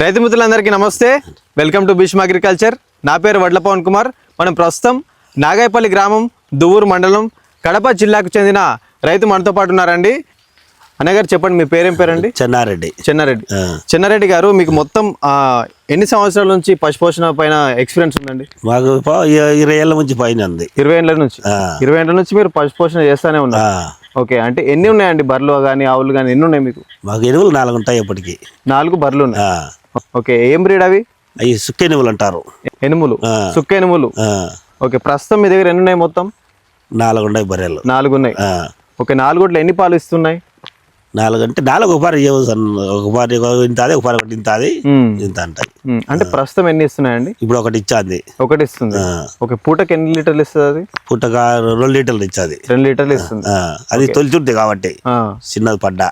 రైతు మిత్రులందరికీ నమస్తే. Welcome to Bhishma agriculture. నా పేరు వడ్ల పవన్ కుమార్. మనం ప్రస్తుతం నాగాయపల్లి గ్రామం దువ్వూరు మండలం కడప జిల్లాకు చెందిన రైతు మనతో పాటు ఉన్నారండి. అన్నగారు చెప్పండి మీ పేరేం పేరండి? చెన్నారెడ్డి. చెన్నారెడ్డి. చెన్నారెడ్డి గారు మీకు మొత్తం ఎన్ని సంవత్సరాల నుంచి పశుపోషణ పైన ఎక్స్పీరియన్స్ ఉందండి? మాకు ఇరవై ఏళ్ళ నుంచి పైన ఉంది. ఇరవై ఏళ్ళ నుంచి. ఇరవై ఏళ్ళ నుంచి మీరు పశుపోషణ చేస్తానే ఉన్నారు. ఓకే అంటే ఎన్ని ఉన్నాయండి బర్రెలు కానీ ఆవులు కానీ ఎన్ని ఉన్నాయి మీకు? మాకు ఎరువులు నాలుగు ఉంటాయి ఇప్పటికి. నాలుగు బర్రెలు ఉన్నాయి. ఓకే ఏం బ్రీడ్ అవి? అవి సుక్క ఎనువులు అంటారు. ఎనుములు. ఆ. సుక్క ఎనుములు. ఆ, ఓకే ప్రస్తుతం మీ దగ్గర ఎన్ని ఉన్నాయి మొత్తం? నాలుగు ఉన్నాయి బర్రెలు. నాలుగు ఉన్నాయి ఓకే నాలుగుట్లో ఎన్ని పాలు ఇస్తున్నాయి? నాలుగు అంటే నాలుగు ఒక పారి ఒక పారి ఇంత అది ఒక పారి ఒకటి ఇంత అది. ఇంత అంటాయి మ్మ్. అంటే ప్రస్తుతం ఎన్ని ఇస్తున్నాయండి? ఇప్పుడు ఒకటి ఇచ్చాది. ఒకటి ఇస్తుంది. ఓకే పూటకి ఎన్ని లీటర్లు ఇస్తుంది అది? పుట్టక రెండు లీటర్లు ఇచ్చాది. రెండు లీటర్లు ఇస్తుంది. అది తొలిచుంది కాబట్టి. చిన్నది పడ్డా.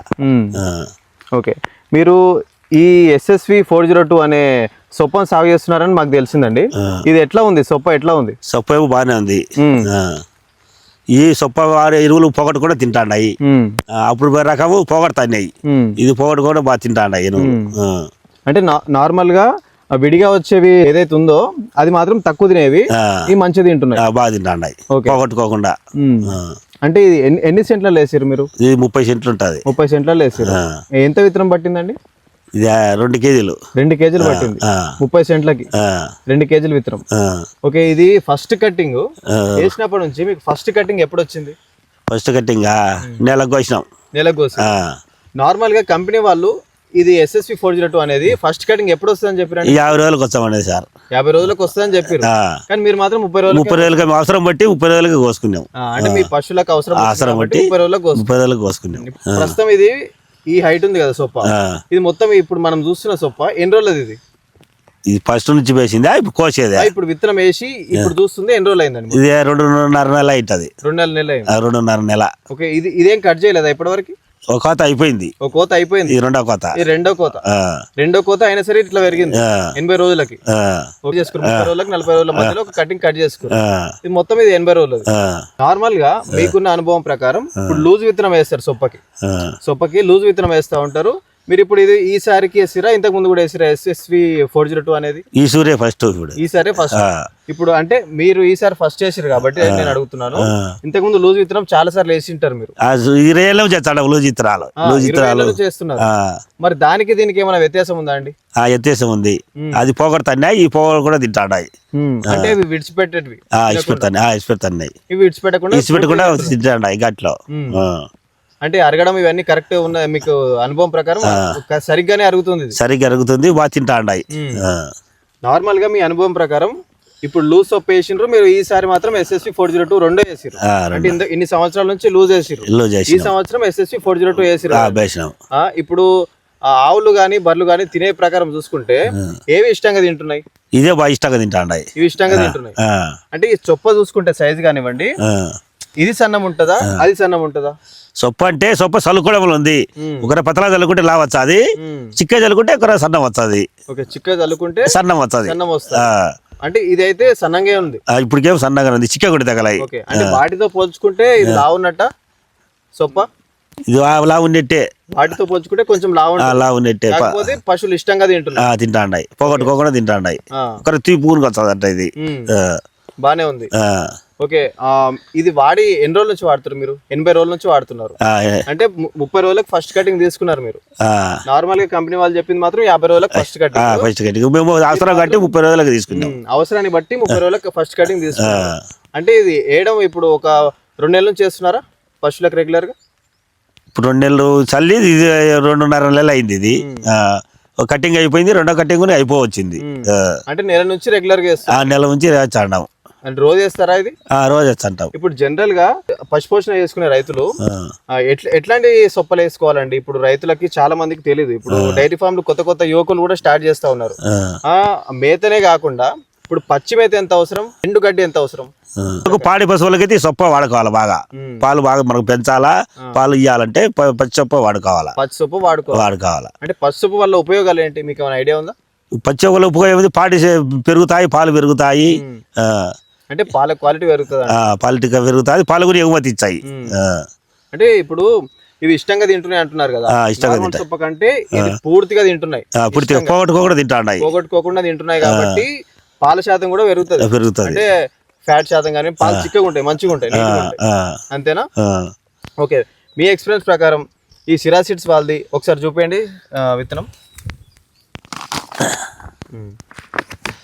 ఓకే. మీరు ఈ ఎస్ఎస్వి ఫోర్ జీరో టూ అనే సొప్పను సాగు చేస్తున్నారని మాకు తెలిసిందండి. ఇది ఎట్లా ఉంది? సొప్ప ఎట్లా ఉంది? సొప్ప బాగానే ఉంది. ఈ సొప్ప వారి ఎరువులు పొగట కూడా తింటాండాయి. అప్పుడు రకము పొగడతాయి. ఇది పొగడు కూడా బాగా తింటాండాయి. అంటే నా నార్మల్గా ఆ విడిగా వచ్చేవి ఏదైతే ఉందో అది మాత్రం తక్కువ తినేవి. ఈ మంచిది తింటున్నాయి. బాగా తింటాండాయి. పోగొట్టుకోకుండా. అంటే ఇది ఎన్ని సెంట్లలో వేసారు మీరు? ఇది ముప్పై సెంట్లు ఉంటుంది. ముప్పై సెంట్లలో వేసారు. ఎంత విత్తనం పట్టిందండి? ఇది రెండు కేజీలు. రెండు కేజీలు పట్టింది. ముప్పై సెంట్లకి రెండు కేజీల విత్తనం. ఓకే ఇది ఫస్ట్ కట్టింగ్. వేసినప్పటి నుంచి మీకు ఫస్ట్ కటింగ్ ఎప్పుడు వచ్చింది ఫస్ట్ కట్టింగ్ నెలకు కోసినాం. నెలకు కోసం. నార్మల్గా కంపెనీ వాళ్ళు ఇది ఎస్ఎస్పి ఫోర్ జీరో టూ అనేది ఫస్ట్ కటింగ్ ఎప్పుడు వస్తుందని చెప్పారండి? ఈ యాభై రోజులకు వచ్చామండి సార్. యాభై రోజులకు వస్తుందని చెప్పారు. కానీ మీరు మాత్రం ముప్పై రోజులు ముప్పై రోజులకి అవసరం బట్టి ముప్పై రోజులకి కోసుకున్నాం. అంటే మీ పశువులకు అవసరం అవసరం బట్టి ముప్పై రోజులకు. ముప్పై రోజులకు కోసుకున్నాం. ప్రస్తుతం ఇది ఈ హైట్ ఉంది కదా సొప్ప. ఇది మొత్తం ఇప్పుడు మనం చూస్తున్న సొప్ప ఎన్ని రోజులది ఇది? ఇది ఫస్ట్ నుంచి వేసిందా? ఇప్పుడు కోసేదే? ఇప్పుడు విత్తనం వేసి ఇప్పుడు చూస్తుంది ఎన్ని రోజులు అయిందండి ఇది రెండున్నర నెల అవుతుంది రెండు నెల ఆ, రెండున్నర నెల. ఓకే ఇది ఇదేం కట్ చేయలేదా ఇప్పటివరకు? ఒక కోత అయిపోయింది. ఒక కోత అయిపోయింది. ఇది రెండో కోత. ఈ రెండో కోత. రెండో కోత అయినా సరే ఇట్లా పెరిగింది. ఎనభై రోజులకి. ఆ, ఒక చేసుకుని ముప్పై రోజులకి నలభై రోజుల మధ్యలో ఒక కటింగ్ కట్ చేసుకుని. ఇది మొత్తం ఇది ఎనభై రోజులు నార్మల్గా మీకున్న అనుభవం ప్రకారం ఇప్పుడు లూజ్ విత్తనం వేస్తారు సొప్పకి. సొప్పకి లూజ్ విత్తనం వేస్తా ఉంటారు. మీరు ఇప్పుడు ఇది ఈసారికి వేసిరా? ఇంతకు ముందు కూడా వేసిరా? ఎస్ఎస్వి ఫోర్ జీరో టూ అనేది? ఈ సూర్య ఫస్ట్ ఇప్పుడు ఈసారి ఫస్ట్ ఇప్పుడు అంటే మీరు ఈసారి ఫస్ట్ చేసారు కాబట్టి నేను అడుగుతున్నాను. ఇంతకు ముందు లూజ్ విత్తనం చాలా సార్లు వేసి ఉంటారు మీరు ఇరవై ఏళ్ళ చేస్తాడు లూ చిత్రాలు ఆ, లూ ఇరవై చిత్రాలు ఏళ్ళ నుంచి చేస్తున్నారు మరి దానికి దీనికి ఏమైనా వ్యత్యాసం ఉందా అండి? ఆ ఎత్తేసం ఉంది. అది పోగొడతాయి ఈ పోగొడు కూడా తింటాడాయి అంటే ఇవి విడిచిపెట్టేటివి. ఇచ్చిపెడతాయి విడిచిపెట్టకుండా ఇచ్చిపెట్టకుండా తింటాడాయి గట్లో. అంటే అరగడం ఇవన్నీ కరెక్ట్ ఉన్న మీకు అనుభవం ప్రకారం సరిగ్గానే అరుగుతుంది సరిగ్గా అరుగుతుంది బాగా తింటాడాయి. నార్మల్గా మీ అనుభవం ప్రకారం ఇప్పుడు లూజ్ సొప్ వేసిండ్రు మీరు ఈసారి మాత్రం ఎస్ఎస్సి ఫోర్ జీరో టూ రెండో వేసిరు అంటే ఇన్ని సంవత్సరాల నుంచి లూజ్ వేసిరు ఈ సంవత్సరం S S C four zero two వేసిరు ఇప్పుడు ఆవులు గాని బర్రెలు గాని తినే ప్రకారం చూసుకుంటే ఏవి ఇష్టంగా తింటున్నాయి? ఇదే బాగా ఇష్టంగా తింటాడాయి. ఇవి ఇష్టంగా తింటున్నాయి. అంటే ఈ చొప్ప చూసుకుంటే సైజ్ కానివ్వండి. ఇది సన్నం ఉంటుందా? అది సన్నం ఉంటుందా? సొప్ప అంటే సొప్ప సలుకోవడం ఉంది. ఒకరి పతలా చల్లుకుంటే లావు వచ్చాది చిక్క చల్లుకుంటే ఒకరి సన్నం వచ్చాది. ఓకే చిక్క చల్లుకుంటే సన్నం వచ్చాది. సన్నం వస్తుంది. అంటే ఇదైతే సన్నంగా ఉంది. ఇప్పటికేం సన్నగా ఉంది చిక్క కూడా తగలాయి. అంటే వాటితో పోల్చుకుంటే ఇది లావున్నట్ట సొప్ప? ఇది లావు ఉన్నట్టే. వాటితో పోల్చుకుంటే కొంచెం లావు. లావు ఉన్నట్టే. పశువులు ఇష్టంగా తింటున్నాయి తింటాండాయి. పోగొట్టుకోకుండా తింటాండాయి. ఒకరి తీపుకుని వచ్చాది అంట ఇది బానే ఉంది. ఓకే ఇది వాడి ఎన్ని రోజుల నుంచి వాడుతారు మీరు? ఎనభై రోజుల నుంచి వాడుతున్నారు. అంటే ముప్పై రోజులకు ఫస్ట్ కటింగ్ తీసుకున్నారు మీరు. నార్మల్గా కంపెనీ వాళ్ళు చెప్పింది మాత్రం యాభై రోజులకు ఫస్ట్ కటింగ్ ఫస్ట్ కట్టి మేము అవసరం కట్టి ముప్పై రోజులకు తీసుకున్నాం. అవసరాన్ని బట్టి ముప్పై రోజులకు ఫస్ట్ కటింగ్ తీసుకున్నారు. అంటే ఇది వేయడం ఇప్పుడు ఒక రెండు నెలల నుంచి చేస్తున్నారా పశువులకు రెగ్యులర్గా? ఇప్పుడు రెండు నెలలు చల్లి ఇది రెండున్నర నెలలు అయింది ఇది. కటింగ్ అయిపోయింది రెండో కటింగ్ కూడా అయిపోవచ్చింది. అంటే నెల నుంచి రెగ్యులర్గా నెల నుంచి వేచాండాం అంటే రోజు వేస్తారా ఇది? ఆ రోజు వచ్చంటాం ఇప్పుడు జనరల్గా పశుపోషణ చేసుకునే రైతులు ఎట్లాంటి సొప్పలు వేసుకోవాలండి? ఇప్పుడు రైతులకి చాలా మందికి తెలియదు ఇప్పుడు డైరీ ఫామ్లు కొత్త కొత్త యువకులు కూడా స్టార్ట్ చేస్తా ఉన్నారు. ఆ. మేతనే కాకుండా ఇప్పుడు పచ్చి మేత ఎంత అవసరం? ఎండు గడ్డి ఎంత అవసరం? పాడి పశువులకైతే సొప్ప వాడుకోవాలి బాగా. పాలు బాగా మనకు పెంచాలా? పాలు ఇవ్వాలంటే పచ్చి సొప్ప వాడుకోవాలా? పచ్చి సొప్పు వాడుకోవాలి. వాడుకోవాలా. అంటే పచ్చి సొప్పు వల్ల ఉపయోగాలు ఏంటి? మీకు ఏమైనా ఐడియా ఉందా? పచ్చి సొప్పలు ఉపయోగం పాడి పెరుగుతాయి పాలు పెరుగుతాయి. అంటే పాల క్వాలిటీ పెరుగుతుంది ఆ, పాలు టిక్క పెరుగుతాయి పాలు కూడా ఎగుమతి ఇచ్చాయి. అంటే ఇప్పుడు ఇవి ఇష్టంగా తింటున్నాయి అంటున్నారు కదా. ఇష్టంగా తింటాయి. ఇది పూర్తిగా తింటున్నాయి. ఇప్పుడు పోగొట్టుకోకుండా తింటాడాయి పోగొట్టుకోకుండా తింటున్నాయి కాబట్టి పాల శాతం కూడా పెరుగుతుంది. పెరుగుతుంది. అంటే ఫ్యాట్ శాతం కానీ పాలు చిక్కగా ఉంటాయి మంచిగా ఉంటాయి అంతేనా. ఓకే. మీ ఎక్స్పీరియన్స్ ప్రకారం ఈ సిరా సీడ్స్ వాళ్ళది ఒకసారి చూపేయండి ఆ, విత్తనం.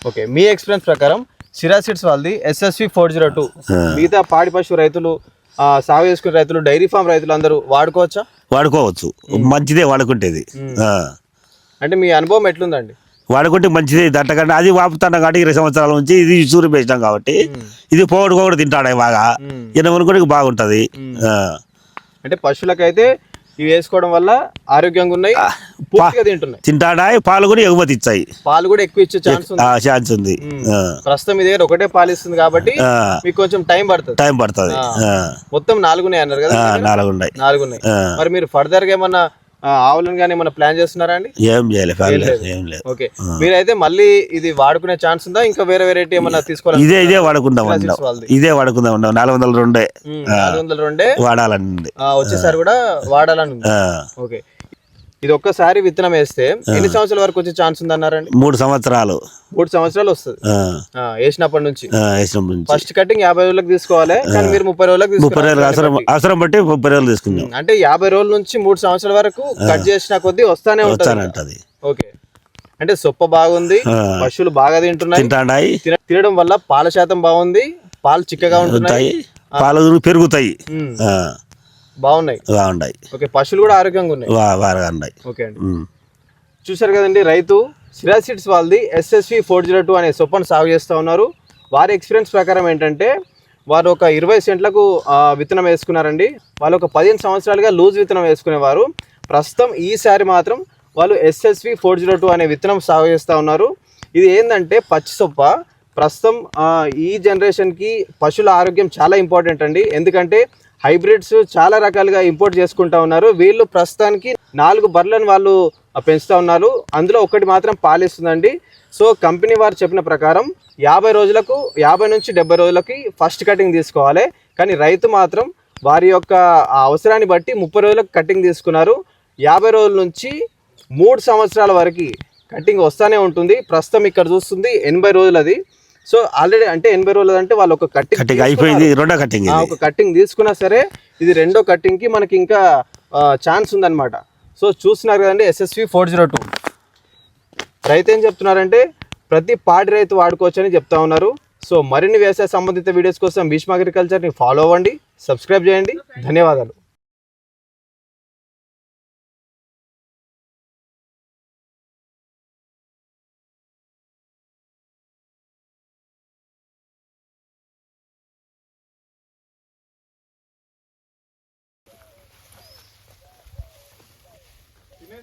ఓకే. మీ ఎక్స్పీరియన్స్ ప్రకారం సిరా సీడ్స్ వాళ్ళది ఎస్ఎస్వి ఫోర్ జీరో టూ మిగతా పాడి పశువు రైతులు సాగు చేసుకునే రైతులు డైరీ ఫామ్ రైతులు అందరూ వాడుకోవచ్చా? వాడుకోవచ్చు. మంచిదే వాడుకుంటేది. అంటే మీ అనుభవం ఎట్లుందండి? వాడుకుంటే మంచిదే దట్టకంటే అది వాపుతాను కాబట్టి ఇరవై సంవత్సరాల నుంచి ఇది సూర్య వేసినాం కాబట్టి ఇది పోగొట్టుకోకుండా తింటాడే బాగా. మ్మ్. ఎనమనుకోనికి బాగుంటది. అంటే పశువులకైతే ఇవి వేసుకోవడం వల్ల ఆరోగ్యంగా ఉన్నాయి పూర్తిగా తింటున్నాయి. తింటాడాయి పాలు కూడా ఎగుమతి ఇచ్చాయి పాలు కూడా ఎక్కువ ఇచ్చే ఛాన్స్ ఉంది. ఛాన్స్ ఉంది. ప్రస్తుతం దగ్గర ఒకటే పాలు ఇస్తుంది కాబట్టి. మీకు కొంచెం టైం పడుతుంది. టైం పడుతుంది. మొత్తం నాలుగున్నాయి అన్నారు కదా నాలుగు ఉన్నాయి నాలుగున్నాయి. ఆ. మరి మీరు ఫర్దర్గా ఏమన్నా ఆవులను కానీ ఏమన్నా ప్లాన్ చేస్తున్నారా అండి? ఏం చేయలేదు ఏం లేదు. ఓకే. మీరైతే మళ్ళీ ఇది వాడుకునే ఛాన్స్ ఉందా? ఇంకా వేరే వెరైటీ ఏమన్నా తీసుకోవాలి ఇదే ఇదే వాడుకుందాం. ఇదే వాడుకుందాం అన్నాం నాలుగు వందల రెండే. నాలుగు వందల రెండే. వాడాలని వచ్చేసారి కూడా వాడాలని. ఓకే. ఇది ఒక్కసారి విత్తనం వేస్తే ఎన్ని సంవత్సరాల వరకు వచ్చే ఛాన్స్ ఉంది అన్నారండి మూడు సంవత్సరాలు. మూడు సంవత్సరాలు వస్తుంది. వేసినప్పటి నుంచి. ఫస్ట్ కటింగ్ యాభై రోజులకు తీసుకోవాలి కానీ మీరు ముప్పై రోజులకు ముప్పై రోజులు అవసరం అవసరం బట్టి ముప్పై రోజులు తీసుకుందాం అంటే యాభై రోజుల నుంచి మూడు సంవత్సరాల వరకు కట్ చేసిన కొద్దీ వస్తానే ఉంటుంది. ఓకే. అంటే సొప్ప బాగుంది. పశువులు బాగా తింటున్నాయి. తినడం వల్ల పాల శాతం బాగుంది పాలు చిక్కగా ఉంటున్నాయి. ఉంటాయి. పాలు పెరుగుతాయి. బాగున్నాయి? బాగుండాయి. ఓకే పశువులు కూడా ఆరోగ్యంగా ఉన్నాయి. బాగా ఉన్నాయి. ఓకే అండి. చూశారు కదండి రైతు సిరా సీడ్స్ వాళ్ళది ఎస్ఎస్వి ఫోర్ జీరో టూ అనే సొప్పను సాగు చేస్తూ ఉన్నారు. వారి ఎక్స్పీరియన్స్ ప్రకారం ఏంటంటే వారు ఒక ఇరవై సెంట్లకు విత్తనం వేసుకున్నారండి. వాళ్ళు ఒక పదిహేను సంవత్సరాలుగా లూజ్ విత్తనం వేసుకునేవారు. ప్రస్తుతం ఈసారి మాత్రం వాళ్ళు ఎస్ఎస్వి ఫోర్ జీరో టూ అనే విత్తనం సాగు చేస్తూ ఉన్నారు. ఇది ఏంటంటే పచ్చి సొప్ప. ప్రస్తుతం ఈ జనరేషన్కి పశువుల ఆరోగ్యం చాలా ఇంపార్టెంట్ అండి. ఎందుకంటే హైబ్రిడ్స్ చాలా రకాలుగా ఇంపోర్ట్ చేసుకుంటా ఉన్నారు. వీళ్ళు ప్రస్తుతానికి నాలుగు బర్రెలను వాళ్ళు పెంచుతూ ఉన్నారు. అందులో ఒకటి మాత్రం పాలిస్తుందండి. సో కంపెనీ వారు చెప్పిన ప్రకారం యాభై రోజులకు యాభై నుంచి డెబ్బై రోజులకి ఫస్ట్ కటింగ్ తీసుకోవాలి. కానీ రైతు మాత్రం వారి యొక్క అవసరాన్ని బట్టి ముప్పై రోజులకు కటింగ్ తీసుకున్నారు. యాభై రోజుల నుంచి మూడు సంవత్సరాల వరకు కటింగ్ వస్తూనే ఉంటుంది. ప్రస్తుతం ఇక్కడ చూస్తుంది ఎనభై రోజులది. సో ఆల్రెడీ అంటే ఎనభై రోజులు అంటే వాళ్ళు ఒక కటింగ్ కటింగ్ అయిపోయింది రెండో కటింగ్ ఒక కట్టింగ్ తీసుకున్నా సరే ఇది రెండో కట్టింగ్కి మనకి ఇంకా ఛాన్స్ ఉందన్నమాట. సో చూస్తున్నారు కదండి ఎస్ఎస్వి ఫోర్ జీరో టూ రైతు ఏం చెప్తున్నారంటే ప్రతి పాడి రైతు వాడుకోవచ్చని చెప్తా ఉన్నారు. సో మరిన్ని వ్యవసాయ సంబంధిత వీడియోస్ కోసం భీష్మ అగ్రికల్చర్ని ఫాలో అవ్వండి సబ్స్క్రైబ్ చేయండి. ధన్యవాదాలు.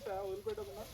వదిలిపెట్టకుండా